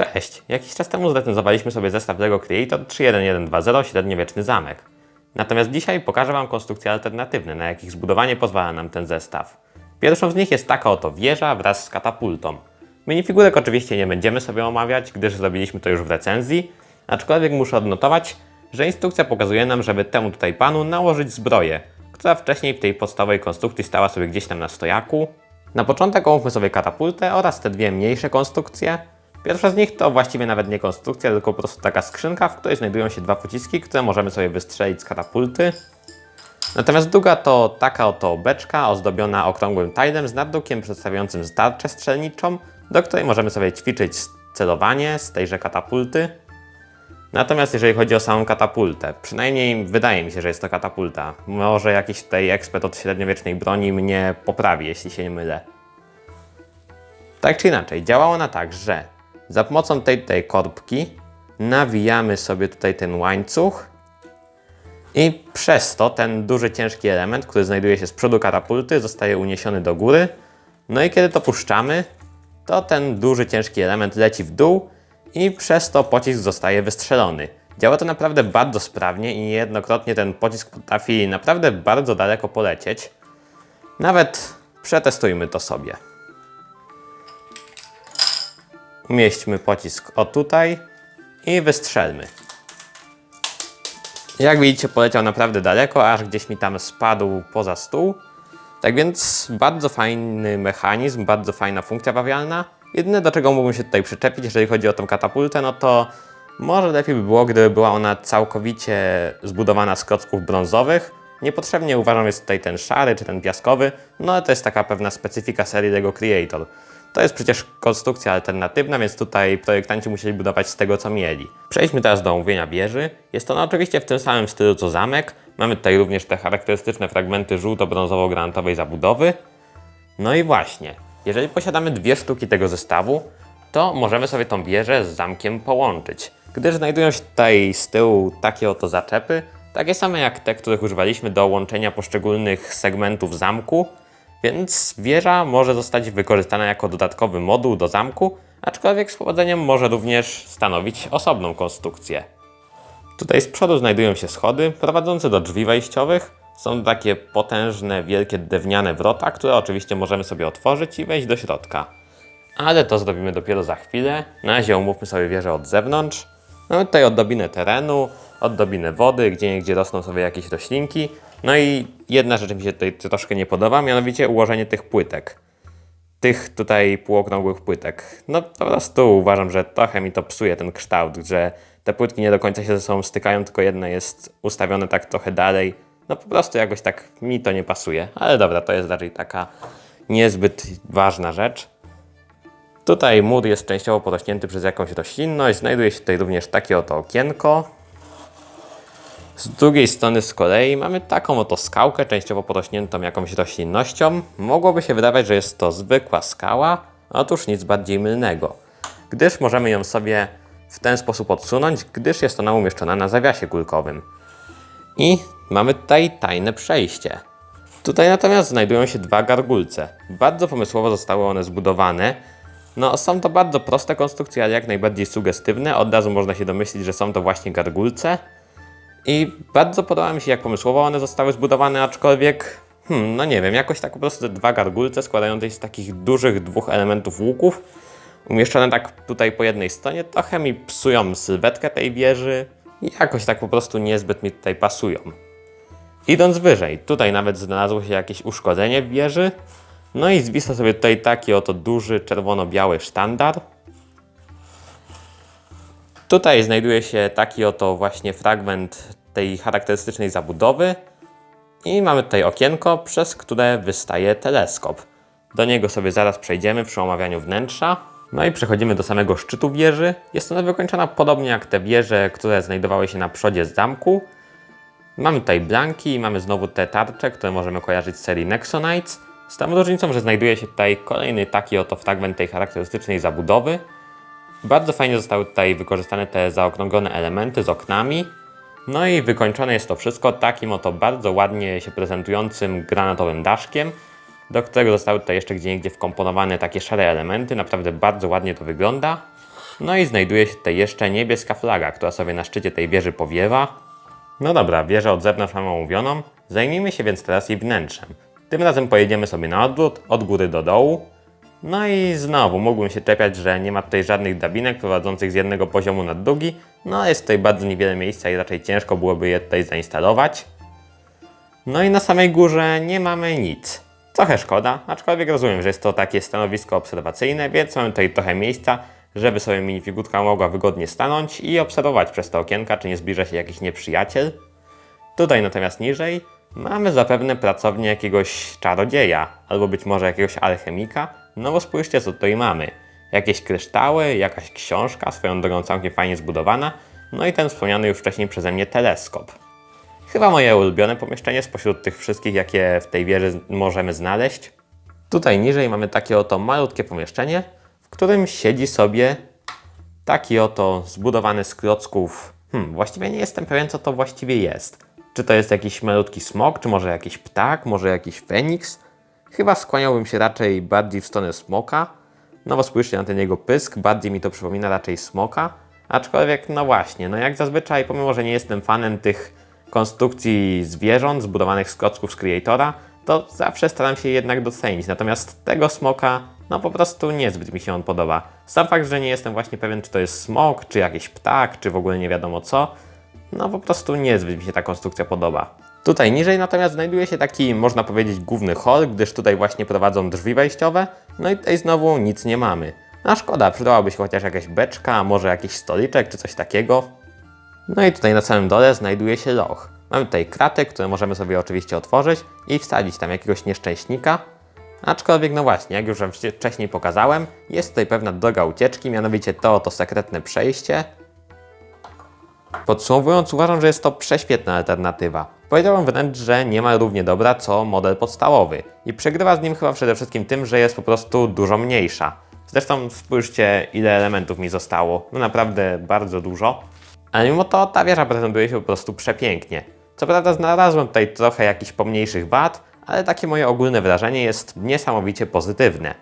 Cześć! Jakiś czas temu zrecenzowaliśmy sobie zestaw LEGO Creator 31120 Średniowieczny Zamek. Natomiast dzisiaj pokażę Wam konstrukcje alternatywne, na jakich zbudowanie pozwala nam ten zestaw. Pierwszą z nich jest taka oto wieża wraz z katapultą. Minifigurek oczywiście nie będziemy sobie omawiać, gdyż zrobiliśmy to już w recenzji, aczkolwiek muszę odnotować, że instrukcja pokazuje nam, żeby temu tutaj panu nałożyć zbroję, która wcześniej w tej podstawowej konstrukcji stała sobie gdzieś tam na stojaku. Na początek omówmy sobie katapultę oraz te dwie mniejsze konstrukcje. Pierwsza z nich to właściwie nawet nie konstrukcja, tylko po prostu taka skrzynka, w której znajdują się dwa pociski, które możemy sobie wystrzelić z katapulty. Natomiast druga to taka oto beczka ozdobiona okrągłym tilem z nadrukiem przedstawiającym tarczę strzelniczą, do której możemy sobie ćwiczyć celowanie z tejże katapulty. Natomiast jeżeli chodzi o samą katapultę, przynajmniej wydaje mi się, że jest to katapulta. Może jakiś tutaj ekspert od średniowiecznej broni mnie poprawi, jeśli się nie mylę. Tak czy inaczej, działa ona tak, że za pomocą tej tej korbki nawijamy sobie tutaj ten łańcuch i przez to ten duży, ciężki element, który znajduje się z przodu katapulty, zostaje uniesiony do góry. No i kiedy to puszczamy, to ten duży, ciężki element leci w dół i przez to pocisk zostaje wystrzelony. Działa to naprawdę bardzo sprawnie i niejednokrotnie ten pocisk potrafi naprawdę bardzo daleko polecieć. Nawet przetestujmy to sobie. Umieśćmy pocisk o tutaj i wystrzelmy. Jak widzicie, poleciał naprawdę daleko, aż gdzieś mi tam spadł poza stół. Tak więc bardzo fajny mechanizm, bardzo fajna funkcja bawialna. Jedyne do czego mógłbym się tutaj przyczepić, jeżeli chodzi o tą katapultę, no to może lepiej by było, gdyby była ona całkowicie zbudowana z klocków brązowych. Niepotrzebnie uważam jest tutaj ten szary czy ten piaskowy, no ale to jest taka pewna specyfika serii LEGO Creator. To jest przecież konstrukcja alternatywna, więc tutaj projektanci musieli budować z tego, co mieli. Przejdźmy teraz do omówienia wieży. Jest ona oczywiście w tym samym stylu co zamek. Mamy tutaj również te charakterystyczne fragmenty żółto-brązowo-granatowej zabudowy. No i właśnie, jeżeli posiadamy dwie sztuki tego zestawu, to możemy sobie tą wieżę z zamkiem połączyć. Gdyż znajdują się tutaj z tyłu takie oto zaczepy, takie same jak te, których używaliśmy do łączenia poszczególnych segmentów zamku, więc wieża może zostać wykorzystana jako dodatkowy moduł do zamku, aczkolwiek z powodzeniem może również stanowić osobną konstrukcję. Tutaj z przodu znajdują się schody prowadzące do drzwi wejściowych. Są takie potężne, wielkie drewniane wrota, które oczywiście możemy sobie otworzyć i wejść do środka. Ale to zrobimy dopiero za chwilę. Na razie umówmy sobie wieżę od zewnątrz. Mamy tutaj oddobinę terenu, oddobinę wody, gdzie niegdzie rosną sobie jakieś roślinki. No i jedna rzecz mi się tutaj troszkę nie podoba, mianowicie ułożenie tych płytek. Tych tutaj półokrągłych płytek. No po prostu uważam, że trochę mi to psuje ten kształt, że te płytki nie do końca się ze sobą stykają, tylko jedna jest ustawione tak trochę dalej. No po prostu jakoś tak mi to nie pasuje. Ale dobra, to jest raczej taka niezbyt ważna rzecz. Tutaj mur jest częściowo porośnięty przez jakąś roślinność. Znajduje się tutaj również takie oto okienko. Z drugiej strony z kolei mamy taką oto skałkę, częściowo porośniętą jakąś roślinnością. Mogłoby się wydawać, że jest to zwykła skała, otóż nic bardziej mylnego, gdyż możemy ją sobie w ten sposób odsunąć, gdyż jest ona umieszczona na zawiasie kulkowym. I mamy tutaj tajne przejście. Tutaj natomiast znajdują się dwa gargulce. Bardzo pomysłowo zostały one zbudowane. No, są to bardzo proste konstrukcje, ale jak najbardziej sugestywne. Od razu można się domyślić, że są to właśnie gargulce. I bardzo podoba mi się, jak pomysłowo one zostały zbudowane, aczkolwiek, hmm, no nie wiem, jakoś tak po prostu dwa gargulce składające się z takich dużych dwóch elementów łuków, umieszczone tak tutaj po jednej stronie, trochę mi psują sylwetkę tej wieży jakoś tak po prostu niezbyt mi tutaj pasują. Idąc wyżej, tutaj nawet znalazło się jakieś uszkodzenie w wieży, no i zwisa sobie tutaj taki oto duży czerwono-biały sztandar, Tutaj znajduje się taki oto właśnie fragment tej charakterystycznej zabudowy i mamy tutaj okienko, przez które wystaje teleskop. Do niego sobie zaraz przejdziemy przy omawianiu wnętrza. No i przechodzimy do samego szczytu wieży. Jest ona wykończona podobnie jak te wieże, które znajdowały się na przodzie zamku. Mamy tutaj blanki i mamy znowu te tarcze, które możemy kojarzyć z serii Nexonites. Z tą różnicą, że znajduje się tutaj kolejny taki oto fragment tej charakterystycznej zabudowy. Bardzo fajnie zostały tutaj wykorzystane te zaokrąglone elementy z oknami. No i wykończone jest to wszystko takim oto bardzo ładnie się prezentującym granatowym daszkiem, do którego zostały tutaj jeszcze gdzieniegdzie wkomponowane takie szare elementy. Naprawdę bardzo ładnie to wygląda. No i znajduje się tutaj jeszcze niebieska flaga, która sobie na szczycie tej wieży powiewa. No dobra, wieżę od zewnątrz mamy omówioną. Zajmijmy się więc teraz jej wnętrzem. Tym razem pojedziemy sobie na odwrót, od góry do dołu. No i znowu mógłbym się czepiać, że nie ma tutaj żadnych drabinek prowadzących z jednego poziomu na drugi. No jest tutaj bardzo niewiele miejsca i raczej ciężko byłoby je tutaj zainstalować. No i na samej górze nie mamy nic. Trochę szkoda, aczkolwiek rozumiem, że jest to takie stanowisko obserwacyjne, więc mamy tutaj trochę miejsca, żeby sobie minifigurka mogła wygodnie stanąć i obserwować przez te okienka, czy nie zbliża się jakiś nieprzyjaciel. Tutaj natomiast niżej mamy zapewne pracownię jakiegoś czarodzieja, albo być może jakiegoś alchemika. No bo spójrzcie co tutaj mamy. Jakieś kryształy, jakaś książka, swoją drogą całkiem fajnie zbudowana, no i ten wspomniany już wcześniej przeze mnie teleskop. Chyba moje ulubione pomieszczenie spośród tych wszystkich, jakie w tej wieży możemy znaleźć. Tutaj niżej mamy takie oto malutkie pomieszczenie, w którym siedzi sobie taki oto zbudowany z klocków. Hmm, właściwie nie jestem pewien, co to właściwie jest. Czy to jest jakiś malutki smok, czy może jakiś ptak, może jakiś feniks? Chyba skłaniałbym się raczej bardziej w stronę smoka. No bo spójrzcie na ten jego pysk, bardziej mi to przypomina raczej smoka. Aczkolwiek, no właśnie, no jak zazwyczaj, pomimo że nie jestem fanem tych konstrukcji zwierząt zbudowanych z klocków z Creatora, to zawsze staram się je jednak docenić. Natomiast tego smoka, no po prostu niezbyt mi się on podoba. Sam fakt, że nie jestem właśnie pewien, czy to jest smok, czy jakiś ptak, czy w ogóle nie wiadomo co, no po prostu niezbyt mi się ta konstrukcja podoba. Tutaj niżej natomiast znajduje się taki, można powiedzieć, główny hall, gdyż tutaj właśnie prowadzą drzwi wejściowe, no i tutaj znowu nic nie mamy. No szkoda, przydałaby się chociaż jakaś beczka, a może jakiś stoliczek, czy coś takiego. No i tutaj na samym dole znajduje się loch. Mamy tutaj kraty, które możemy sobie oczywiście otworzyć i wsadzić tam jakiegoś nieszczęśnika. Aczkolwiek, no właśnie, jak już wcześniej pokazałem, jest tutaj pewna droga ucieczki, mianowicie to oto sekretne przejście. Podsumowując, uważam, że jest to prześwietna alternatywa. Powiedziałbym wręcz, że nie ma równie dobra co model podstawowy i przegrywa z nim chyba przede wszystkim tym, że jest po prostu dużo mniejsza. Zresztą spójrzcie, ile elementów mi zostało. No naprawdę bardzo dużo. Ale mimo to ta wieża prezentuje się po prostu przepięknie. Co prawda znalazłem tutaj trochę jakichś pomniejszych wad, ale takie moje ogólne wrażenie jest niesamowicie pozytywne.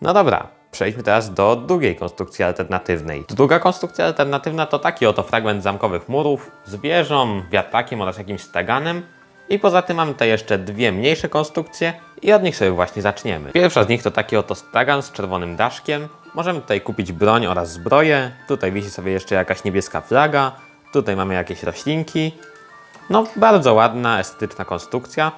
No dobra, przejdźmy teraz do drugiej konstrukcji alternatywnej. Druga konstrukcja alternatywna to taki oto fragment zamkowych murów z wieżą, wiatrakiem oraz jakimś staganem. I poza tym mamy tutaj jeszcze dwie mniejsze konstrukcje i od nich sobie właśnie zaczniemy. Pierwsza z nich to taki oto stagan z czerwonym daszkiem. Możemy tutaj kupić broń oraz zbroję. Tutaj wisi sobie jeszcze jakaś niebieska flaga. Tutaj mamy jakieś roślinki. No, bardzo ładna, estetyczna konstrukcja.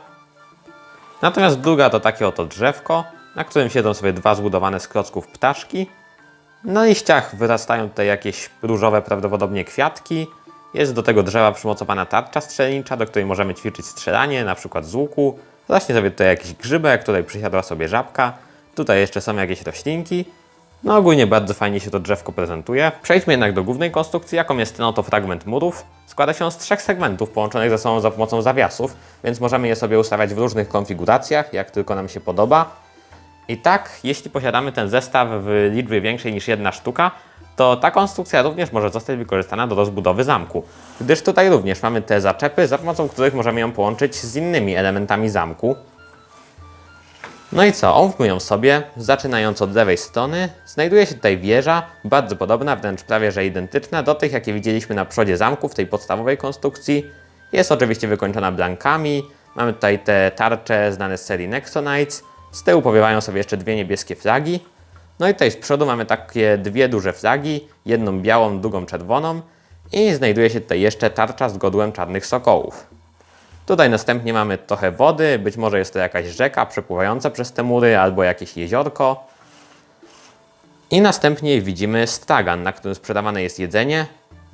Natomiast druga to takie oto drzewko, na którym siedzą sobie dwa zbudowane z klocków ptaszki. Na liściach wyrastają tutaj jakieś różowe prawdopodobnie kwiatki. Jest do tego drzewa przymocowana tarcza strzelnicza, do której możemy ćwiczyć strzelanie, na przykład z łuku. Rośnie sobie tutaj jakiś grzybek, tutaj przysiadła sobie żabka. Tutaj jeszcze są jakieś roślinki. No ogólnie bardzo fajnie się to drzewko prezentuje. Przejdźmy jednak do głównej konstrukcji, jaką jest ten oto fragment murów. Składa się on z trzech segmentów połączonych ze sobą za pomocą zawiasów, więc możemy je sobie ustawiać w różnych konfiguracjach, jak tylko nam się podoba. I tak, jeśli posiadamy ten zestaw w liczbie większej niż jedna sztuka, to ta konstrukcja również może zostać wykorzystana do rozbudowy zamku, gdyż tutaj również mamy te zaczepy, za pomocą których możemy ją połączyć z innymi elementami zamku. No i co, omówmy ją sobie, zaczynając od lewej strony, znajduje się tutaj wieża, bardzo podobna, wręcz prawie że identyczna do tych, jakie widzieliśmy na przodzie zamku w tej podstawowej konstrukcji. Jest oczywiście wykończona blankami, mamy tutaj te tarcze znane z serii Nexonites, z tyłu powiewają sobie jeszcze dwie niebieskie flagi. No i tutaj z przodu mamy takie dwie duże flagi, jedną białą, drugą czerwoną i znajduje się tutaj jeszcze tarcza z godłem czarnych sokołów. Tutaj następnie mamy trochę wody, być może jest to jakaś rzeka przepływająca przez te mury albo jakieś jeziorko. I następnie widzimy stragan, na którym sprzedawane jest jedzenie.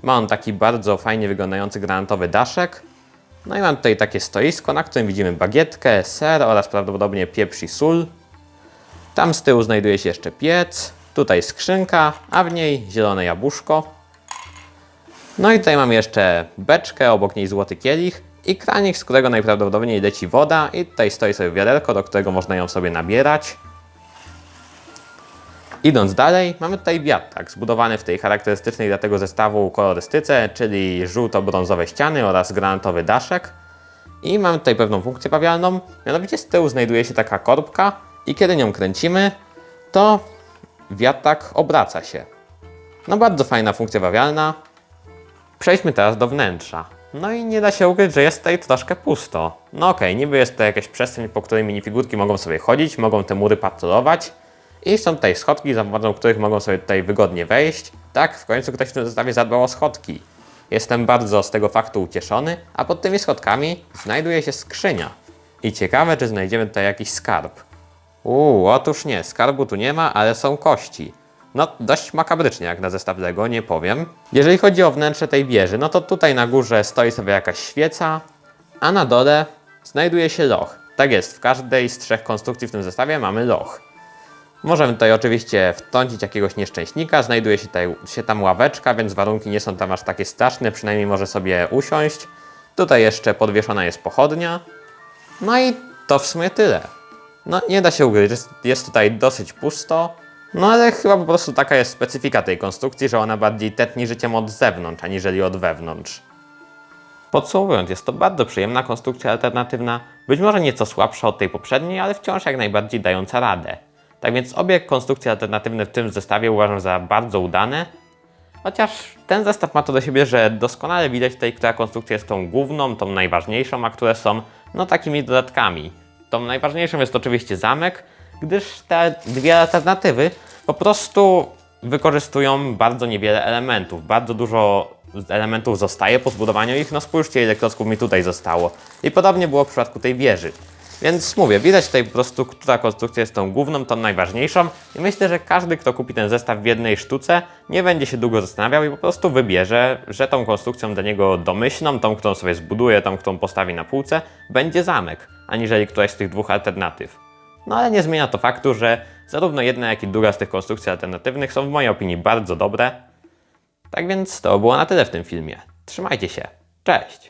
Ma on taki bardzo fajnie wyglądający granatowy daszek. No i mam tutaj takie stoisko, na którym widzimy bagietkę, ser oraz prawdopodobnie pieprz i sól. Tam z tyłu znajduje się jeszcze piec, tutaj skrzynka, a w niej zielone jabłuszko. No i tutaj mamy jeszcze beczkę, obok niej złoty kielich i kranik, z którego najprawdopodobniej leci woda i tutaj stoi sobie wiaderko, do którego można ją sobie nabierać. Idąc dalej, mamy tutaj wiatrak zbudowany w tej charakterystycznej dla tego zestawu kolorystyce, czyli żółto-brązowe ściany oraz granatowy daszek. I mamy tutaj pewną funkcję bawialną, mianowicie z tyłu znajduje się taka korbka i kiedy nią kręcimy, to wiatrak obraca się. No bardzo fajna funkcja bawialna. Przejdźmy teraz do wnętrza. No i nie da się ukryć, że jest tutaj troszkę pusto. No okej, niby jest to jakaś przestrzeń, po której minifigurki mogą sobie chodzić, mogą te mury patrolować. I są tutaj schodki, za pomocą których mogą sobie tutaj wygodnie wejść. Tak, w końcu ktoś w tym zestawie zadbał o schodki. Jestem bardzo z tego faktu ucieszony, a pod tymi schodkami znajduje się skrzynia. I ciekawe, czy znajdziemy tutaj jakiś skarb. Uuu, otóż nie, skarbu tu nie ma, ale są kości. No, dość makabrycznie jak na zestaw Lego, nie powiem. Jeżeli chodzi o wnętrze tej wieży, no to tutaj na górze stoi sobie jakaś świeca, a na dole znajduje się loch. Tak jest, w każdej z trzech konstrukcji w tym zestawie mamy loch. Możemy tutaj oczywiście wtrącić jakiegoś nieszczęśnika, znajduje się, tutaj, się tam ławeczka, więc warunki nie są tam aż takie straszne, przynajmniej może sobie usiąść. Tutaj jeszcze podwieszona jest pochodnia. No i to w sumie tyle. No nie da się ukryć, jest, jest tutaj dosyć pusto. No ale chyba po prostu taka jest specyfika tej konstrukcji, że ona bardziej tętni życiem od zewnątrz, aniżeli od wewnątrz. Podsumowując, jest to bardzo przyjemna konstrukcja alternatywna, być może nieco słabsza od tej poprzedniej, ale wciąż jak najbardziej dająca radę. Tak więc obie konstrukcje alternatywne w tym zestawie uważam za bardzo udane, chociaż ten zestaw ma to do siebie, że doskonale widać tutaj, która konstrukcja jest tą główną, tą najważniejszą, a które są no takimi dodatkami. Tą najważniejszą jest oczywiście zamek, gdyż te dwie alternatywy po prostu wykorzystują bardzo niewiele elementów. Bardzo dużo elementów zostaje po zbudowaniu ich. No spójrzcie, ile klocków mi tutaj zostało. I podobnie było w przypadku tej wieży. Więc mówię, widać tutaj po prostu, która konstrukcja jest tą główną, tą najważniejszą. I myślę, że każdy, kto kupi ten zestaw w jednej sztuce, nie będzie się długo zastanawiał i po prostu wybierze, że tą konstrukcją dla niego domyślną, tą, którą sobie zbuduje, tą, którą postawi na półce, będzie zamek, aniżeli któraś z tych dwóch alternatyw. No ale nie zmienia to faktu, że zarówno jedna, jak i druga z tych konstrukcji alternatywnych są w mojej opinii bardzo dobre. Tak więc to było na tyle w tym filmie. Trzymajcie się. Cześć!